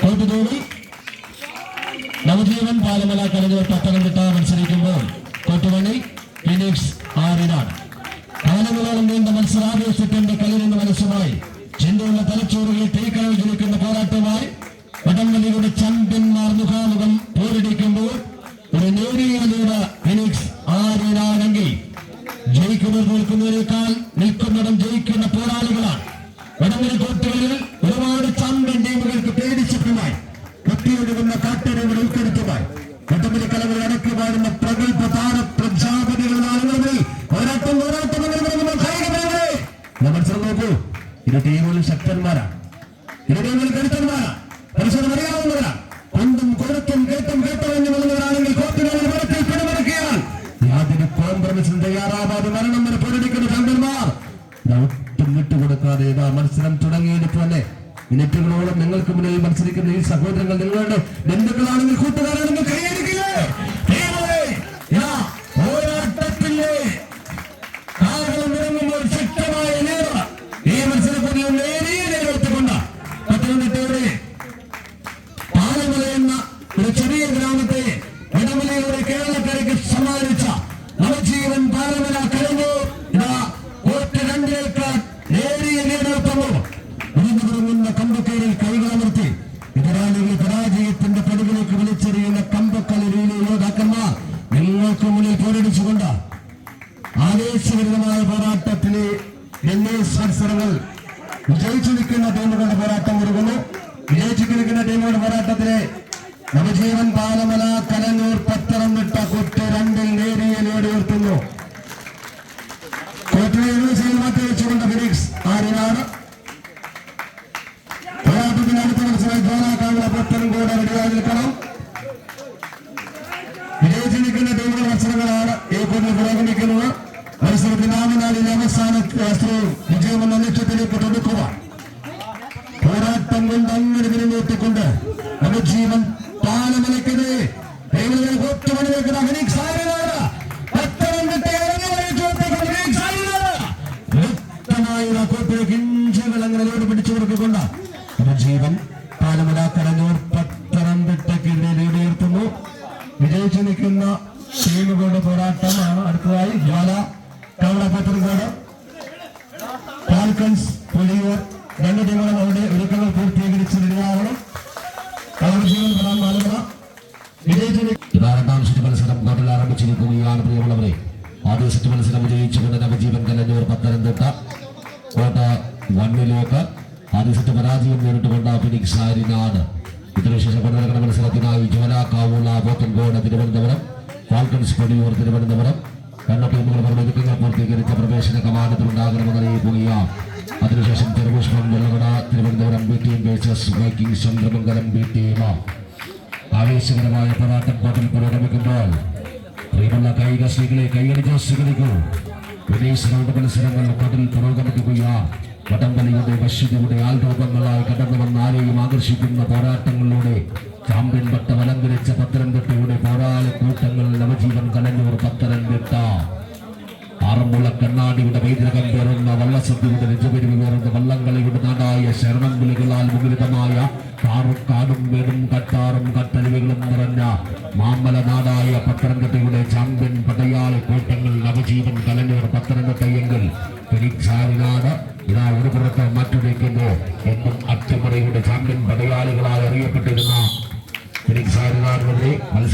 കോട്ടുതോടി നവജീവൻ പാലമല കലകൾ പത്തനംതിട്ട മത്സരിക്കുമ്പോൾ കോട്ടുമണി ഫിനിക്സ് ആറിനാണ് കാലങ്ങളോളം നീണ്ട മത്സരാവേശത്തിന്റെ കലിരുന്ന മനസ്സുമായി ചിന്തയുള്ള തലച്ചോറുകളിൽ തീക്കനൽ ജനിക്കുന്ന പോരാട്ടമായി വടംവലിയുടെ ചാമ്പ്യന്മാർ മുഖാമുഖം പോരടിക്കുമ്പോൾ ഒരു നേരിയ ലീഡ് ഫിനിക്സ് ആറിനാണെങ്കിൽ ജയിക്കുന്നവർ തോൽക്കുന്നവരെക്കാൾ നിൽക്കുന്നിടം ജയിക്കുന്ന പോരാളികളാണ്. വടംവലി കോട്ടകളിൽ ഒരുപാട് ചാമ്പ്യൻ ടീമുകൾക്ക് പേടിച്ചിട്ടുമായി കത്തിയൊഴുകുന്ന കാട്ടരവുകൾ ഉൾക്കരുത്തുമായി വടംവലി കലവർ അടക്കി വാഴുന്ന പ്രഗത്ഭ താര പ്രജാപതികളുടെ ആളുകളിൽ ഒരാട്ടം പോരാട്ടം നമ്മൾ നോക്കൂ. ഇരു ടീമുകളും ശക്തന്മാരാണ്. ഇരു ടീമുകളും കരുത്തന്മാരാണ്. ഇതാ മത്സരം തന്നെ മിനിറ്റുകളോളം നിങ്ങൾക്ക് മുന്നിൽ മത്സരിക്കുന്ന ഈ സഹോദരങ്ങൾ നിങ്ങളുടെ ബന്ധുക്കളാണെങ്കിൽ കൂട്ടുകാരാണെങ്കിൽ കൈയടിക്കില്ലേ? ഒരു ചെറിയ ഗ്രാമത്തെ ഇടമലയുടെ കേരളക്കരയ്ക്ക് സമ്മാനിച്ച ആവേശകരമായ പോരാട്ടത്തിലെ എന്നീ മത്സരങ്ങൾ വിജയിച്ചു നിൽക്കുന്ന ടീമുകളുടെ പോരാട്ടം ഒരുങ്ങുന്നു വിജയിച്ചു ടീമുകളുടെ പോരാട്ടത്തിലെ നവജീവൻ പാലമല കലനൂർ പത്തനംതിട്ട കൊട്ട് രണ്ടിൽ നേരിയെ നേടിയുയർത്തുന്നു കോട്ടയ യൂണിവേഴ്സിറ്റിയിൽ മാറ്റി വെച്ചുകൊണ്ട് ഫിനിക്സ് ആരിനാണ് പോരാട്ടത്തിന് അടുത്ത മത്സരം ജോലാക്കാനുള്ള പത്തനംകോട് റെഡിയായി നിൽക്കണം. വിജയിച്ചു ടീമുകളുടെ മത്സരങ്ങളാണ് ഈ കൊല്ലം പുരോഗമിക്കുന്നത്. മത്സരത്തിന്റെ ആമനാളിലെ അവസാന വിജയമെന്ന ലക്ഷ്യത്തിലേക്ക് തൊടുക്കുക പോരാട്ടം കൊണ്ട് അങ്ങനെ നിലനിർത്തിക്കൊണ്ട് നമ്മുടെ ജീവൻ കോപ്പിലേക്ക് ഇഞ്ചകൾ അങ്ങനെ ലോഡ് പിടിച്ചു കൊടുക്കൊണ്ട് നവജീവൻ പാലമല കരഞ്ഞൂർ പത്തനംതിട്ടയ്ക്കെതിരെ നേടിയെടുത്തുന്നു വിജയിച്ചു നിൽക്കുന്ന ടീമുകളുടെ പോരാട്ടമാണ് അടുത്തതായി ജ്വാല കവള പത്തനംകോട് ഫാൽക്കൺസ് പുലിയൂർ രണ്ട് ടീമുകളും അവരുടെ ഒരുക്കങ്ങൾ പൂർത്തീകരിച്ച് റെഡിയാവണം അവർ ജീവൻ പ്രധാന ഇതാ രണ്ടാം സെറ്റ് മത്സരം കോട്ടിൽ ആരംഭിച്ചിരിക്കുകയാണ് പ്രിയമുള്ളവരെ. ആദ്യ സെറ്റ് മത്സരം വിജയിച്ചുകൊണ്ട് നവജീവൻ കലഞ്ഞൂർ പത്തനംതിട്ട. കോട്ട വണ്ണിലേക്ക് ആദ്യ സെറ്റ് പരാജയം നേരിട്ടുകൊണ്ട് ഫിനിക്സ് ആരിനാട് ഇതിനുശേഷം നടക്കുന്ന മത്സരത്തിനായി ജ്വല കാവുള പോത്തൻകോട് തിരുവനന്തപുരം ഫാൽക്കൺസ് പൊടിയൂർ തിരുവനന്തപുരം. അവരുടെ ഒരുക്കങ്ങൾ പൂർത്തീകരിച്ച പ്രവേശന കമാനത്തിലുണ്ടാകണമെന്ന് അറിയിക്കുകയാണ് അതിനുശേഷം Cherupushpam Vellakada Thiruvananthapuram B team versus Viking Chandramangalam B team ആവേശകരമായ പോരാട്ടം കോട്ടിൽ പുരോഗമിക്കുമ്പോൾ പ്രിയമുള്ള കായിക സ്ത്രീകളെ കൈയടിച്ച് സ്വീകരിക്കൂ വിദേശ മത്സരങ്ങൾ കോട്ടിൽ പുരോഗമിക്കുകയാണ് വടംവലിയുടെ വശ്യതയുടെ ആൾരൂപങ്ങളായി കടന്നു വന്ന ആരെയും ആകർഷിക്കുന്ന പോരാട്ടങ്ങളിലൂടെ ചാമ്പ്യൻ പട്ടം അലങ്കരിച്ച പത്തനംതിട്ടയുടെ പോരാളി കൂട്ടങ്ങൾ നവജീവൻ കലഞ്ഞൂർ പത്തനംതിട്ട. ആറന്മുള കണ്ണാടിയുടെ പൈതൃകം പേറുന്ന വള്ളസദ്യയുടെ രജപരിവ് പേറുന്ന വള്ളംകളിയുടെ നാടായ ശരണം വിളികളാൽ വിപരീതമായ കാറും വേടും കട്ടാറും കട്ടരുവികളും നിറഞ്ഞ മാമല നാടായ പത്തനംതിട്ടയുടെ ചാമ്പ്യൻ പുറത്ത് മറ്റൊരുക്കുന്നു എന്നും അച്ചമറയുടെ ചാമ്പ്യൻ പടയാളികളായി അറിയപ്പെട്ടിരുന്ന മത്സരം